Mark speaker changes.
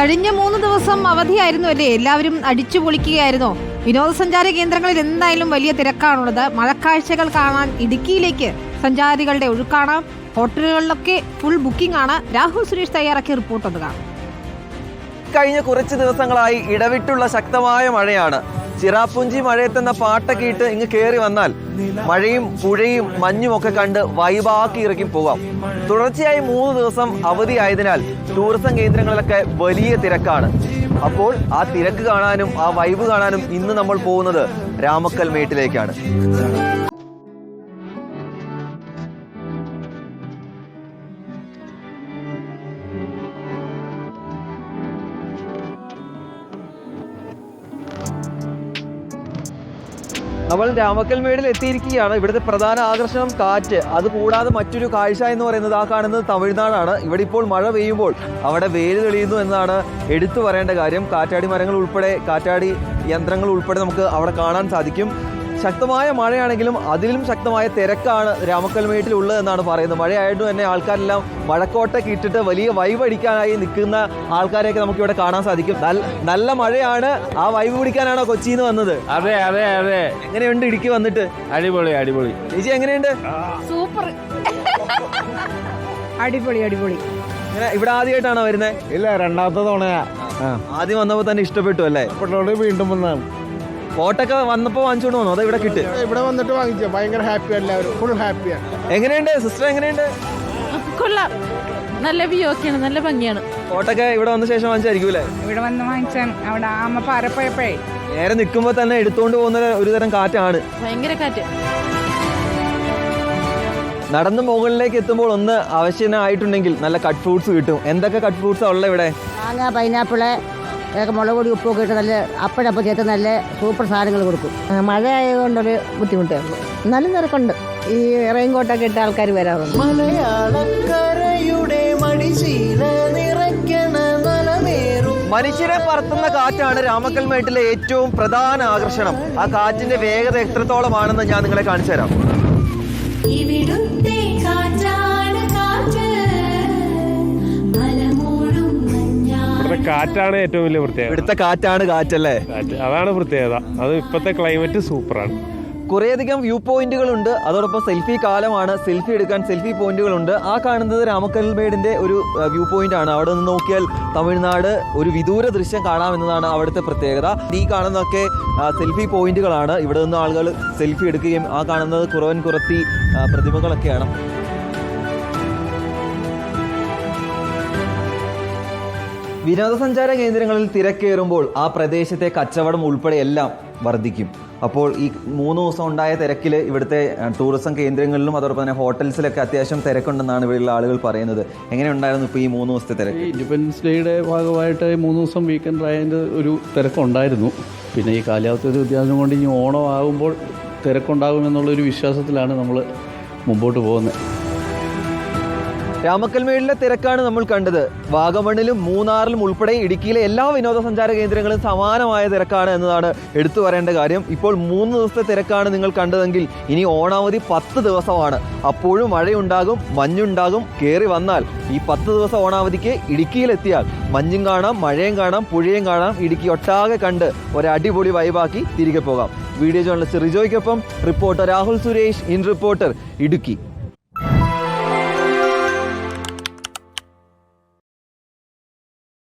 Speaker 1: കഴിഞ്ഞ മൂന്ന് ദിവസം അവധിയായിരുന്നു അല്ലേ? എല്ലാവരും അടിച്ചു പൊളിക്കുകയായിരുന്നോ? വിനോദസഞ്ചാര കേന്ദ്രങ്ങളിൽ എന്തായാലും വലിയ തിരക്കാണുള്ളത്. മഴക്കാഴ്ചകൾ കാണാൻ ഇടുക്കിയിലേക്ക് സഞ്ചാരികളുടെ ഒഴുക്കാണ്. ഹോട്ടലുകളിലൊക്കെ ഫുൾ ബുക്കിംഗ് ആണ്. രാഹുൽ സുരേഷ് തയ്യാറാക്കിയ റിപ്പോർട്ട് ഒന്ന് കാണാം.
Speaker 2: കഴിഞ്ഞ കുറച്ച് ദിവസങ്ങളായി ഇടവിട്ടുള്ള ശക്തമായ മഴയാണ്. ചിറാപ്പുഞ്ചി മഴയത്തെന്ന പാട്ടൊക്കെ ഇട്ട് ഇങ്ങ് കയറി വന്നാൽ മഴയും പുഴയും മഞ്ഞും ഒക്കെ കണ്ട് വൈബാക്കി ഇറക്കി പോകാം തുടർച്ചയായി മൂന്ന് ദിവസം അവധിയായതിനാൽ ടൂറിസം കേന്ദ്രങ്ങളിലൊക്കെ വലിയ തിരക്കാണ്. അപ്പോൾ ആ തിരക്ക് കാണാനും ആ വൈബ് കാണാനും ഇന്ന് നമ്മൾ പോകുന്നത് രാമക്കൽ നമ്മൾ രാമക്കൽമേടിൽ എത്തിയിരിക്കുകയാണ്. ഇവിടുത്തെ പ്രധാന ആകർഷണം കാറ്റ്. അത് കൂടാതെ മറ്റൊരു കാഴ്ച എന്ന് പറയുന്നത് ആ കാണുന്നത് തമിഴ്നാടാണ്. ഇവിടെ ഇപ്പോൾ മഴ പെയ്യുമ്പോൾ അവിടെ വേര് തെളിയുന്നു എന്നാണ് എടുത്തു പറയേണ്ട കാര്യം. കാറ്റാടി മരങ്ങൾ ഉൾപ്പെടെ കാറ്റാടി യന്ത്രങ്ങൾ ഉൾപ്പെടെ നമുക്ക് അവിടെ കാണാൻ സാധിക്കും. ശക്തമായ മഴയാണെങ്കിലും അതിലും ശക്തമായ തിരക്കാണ് രാമക്കൽമേട്ടിൽ ഉള്ളത് എന്നാണ് പറയുന്നത്. മഴയായിട്ട് തന്നെ ആൾക്കാരെല്ലാം മഴക്കോട്ടൊക്കെ ഇട്ടിട്ട് വലിയ വൈവ് അടിക്കാനായി നിൽക്കുന്ന ആൾക്കാരെയൊക്കെ നമുക്ക് ഇവിടെ കാണാൻ സാധിക്കും. നല്ല നല്ല മഴയാണ്. ആ വൈവ് പിടിക്കാനാണോ കൊച്ചിയിൽ നിന്ന് വന്നത്?
Speaker 3: അതെ അതെ അതെ.
Speaker 2: എങ്ങനെയുണ്ട് ഇടുക്കി വന്നിട്ട്?
Speaker 3: അടിപൊളി അടിപൊളി.
Speaker 2: ചേച്ചി എങ്ങനെയുണ്ട്?
Speaker 1: സൂപ്പർ. അടിപൊളി അടിപൊളി.
Speaker 2: ഇവിടെ ആദ്യമായിട്ടാണോ വരുന്നത്
Speaker 3: ഇല്ല രണ്ടാമത്തെ തവണയാ.
Speaker 2: ആദ്യം വന്നപ്പോൾ തന്നെ ഇഷ്ടപ്പെട്ടു അല്ലേ?
Speaker 3: വീണ്ടും വന്നാണ്
Speaker 2: കോട്ടൊക്കെ വന്നപ്പോൾ വാങ്ങിച്ചോണ്ട് വന്നു? അതോ ഇവിടെ കിട്ടി?
Speaker 4: ഇവിടെ വന്നിട്ട് വാങ്ങിച്ചു ഭയങ്കര ഹാപ്പി എല്ലാവരും. ഫുൾ ഹാപ്പിയാണ്
Speaker 2: എങ്ങനെയുണ്ട്? സിസ്റ്റർ എങ്ങനെയുണ്ട്?
Speaker 5: കൊള്ളാം. നല്ല വ്യൂ ഒക്കെയാണ്. നല്ല ഭംഗിയാണ്.
Speaker 2: കോട്ടൊക്കെ ഇവിടെ വന്ന ശേഷം വാങ്ങിച്ചായിരിക്കും അല്ലേ?
Speaker 6: ഇവിടെ വന്ന് വാങ്ങിച്ചാൽ അവിടെ ആമ പാറപ്പോയപ്പോഴേ
Speaker 2: നേരെ നിൽക്കുമ്പോൾ തന്നെ എടുത്തുകൊണ്ട് പോകുന്ന ഒരു തരം കാറ്റാണ്.
Speaker 5: ഭയങ്കര കാറ്റ്.
Speaker 2: നടന്ന് മുകളിലേക്ക് എത്തുമ്പോൾ ഒന്ന് ആവശ്യമായിട്ടുണ്ടെങ്കിൽ നല്ല കട്ട് ഫ്രൂട്ട്സ് കിട്ടും. എന്തൊക്കെ കട്ട് ഫ്രൂട്ട്സ് ഉള്ളത് ഇവിടെ?
Speaker 7: മാങ്ങ പൈനാപ്പിൾ ഇതൊക്കെ മുളക് പൊടി ഉപ്പൊക്കെ ഇട്ട് നല്ല അപ്പഴപ്പം ചേർത്ത് നല്ല സൂപ്പർ സാധനങ്ങൾ കൊടുക്കും. മഴ ആയതുകൊണ്ടൊരു ബുദ്ധിമുട്ടായിരുന്നു നല്ല തിരക്കുണ്ട്. ഈ റെയിൻ കോട്ടൊക്കെ ഇട്ട ആൾക്കാർ വരാറുണ്ട്.
Speaker 2: മനുഷ്യരെ പറത്തുന്ന കാറ്റാണ് രാമക്കൽമേട്ടിലെ ഏറ്റവും പ്രധാന ആകർഷണം. ആ കാറ്റിന്റെ വേഗത എത്രത്തോളമാണെന്ന് ഞാൻ നിങ്ങളെ കാണിച്ചു തരാം
Speaker 8: ഇവിടുത്തെ കാറ്റാണ് കാറ്റ്
Speaker 3: കാറ്റാണ് ഏറ്റവും വലിയ പ്രത്യേകത.
Speaker 2: ഇവിടുത്തെ കാറ്റാണ് കാറ്റല്ലേ?
Speaker 3: കാറ്റ് അതാണ് പ്രത്യേകത. അത് ഇപ്പോഴത്തെ ക്ലൈമറ്റ് സൂപ്പറാണ്.
Speaker 2: കുറേയധികം വ്യൂ പോയിന്റുകൾ ഉണ്ട് അതോടൊപ്പം സെൽഫി കാലമാണ്. സെൽഫി എടുക്കാൻ സെൽഫി പോയിന്റുകൾ ഉണ്ട് ആ കാണുന്നത് രാമക്കൽമേടിന്റെ ഒരു വ്യൂ പോയിന്റ് ആണ്. അവിടെ നിന്ന് നോക്കിയാൽ തമിഴ്നാട് ഒരു വിദൂര ദൃശ്യം കാണാമെന്നതാണ് അവിടുത്തെ പ്രത്യേകത. ഈ കാണുന്നതൊക്കെ സെൽഫി പോയിന്റുകളാണ് ഇവിടെ നിന്ന് ആളുകൾ സെൽഫി എടുക്കുകയും ആ കാണുന്നത് കുറവൻ കുറത്തി പ്രതിമകളൊക്കെയാണ്. വിനോദസഞ്ചാര കേന്ദ്രങ്ങളിൽ തിരക്കേറുമ്പോൾ ആ പ്രദേശത്തെ കച്ചവടം ഉൾപ്പെടെ എല്ലാം വർദ്ധിക്കും. അപ്പോൾ ഈ മൂന്ന് ദിവസം ഉണ്ടായ തിരക്കിൽ ഇവിടുത്തെ ടൂറിസം കേന്ദ്രങ്ങളിലും അതോടൊപ്പം തന്നെ ഹോട്ടൽസിലൊക്കെ അത്യാവശ്യം തിരക്കുണ്ടെന്നാണ് ഇവിടെയുള്ള ആളുകൾ പറയുന്നത്. എങ്ങനെ ഉണ്ടായിരുന്നു ഇപ്പോൾ ഈ മൂന്ന് ദിവസത്തെ തിരക്ക്?
Speaker 9: ഇൻഡിപെൻഡൻസ് ഡേയുടെ ഭാഗമായിട്ട് മൂന്ന് ദിവസം വീക്കെൻഡ് ആയതിന്റെ ഒരു തിരക്കുണ്ടായിരുന്നു. പിന്നെ ഈ കാലാവസ്ഥ വ്യത്യാസം കൊണ്ട് ഇനി ഓണം ആകുമ്പോൾ തിരക്കുണ്ടാകുമെന്നുള്ളൊരു വിശ്വാസത്തിലാണ് നമ്മൾ മുമ്പോട്ട് പോകുന്നത്.
Speaker 2: രാമക്കൽമേടിലെ തിരക്കാണ് നമ്മൾ കണ്ടത്. വാഗമണ്ണിലും മൂന്നാറിലും ഉൾപ്പെടെ ഇടുക്കിയിലെ എല്ലാ വിനോദസഞ്ചാര കേന്ദ്രങ്ങളും സമാനമായ തിരക്കാണ് എന്നതാണ് എടുത്തു പറയേണ്ട കാര്യം. ഇപ്പോൾ മൂന്ന് ദിവസത്തെ തിരക്കാണ് നിങ്ങൾ കണ്ടതെങ്കിൽ ഇനി ഓണാവധി പത്ത് ദിവസമാണ്. അപ്പോഴും മഴയുണ്ടാകും മഞ്ഞുണ്ടാകും കയറി വന്നാൽ. ഈ പത്ത് ദിവസം ഓണാവധിക്ക് ഇടുക്കിയിലെത്തിയാൽ മഞ്ഞും കാണാം മഴയും കാണാം പുഴയും കാണാം. ഇടുക്കി ഒട്ടാകെ കണ്ട് ഒരടിപൊളി വൈബാക്കി തിരികെ പോകാം. Video journalist റിജോയ്ക്കൊപ്പം reporter Rahul Suresh in reporter Idukki.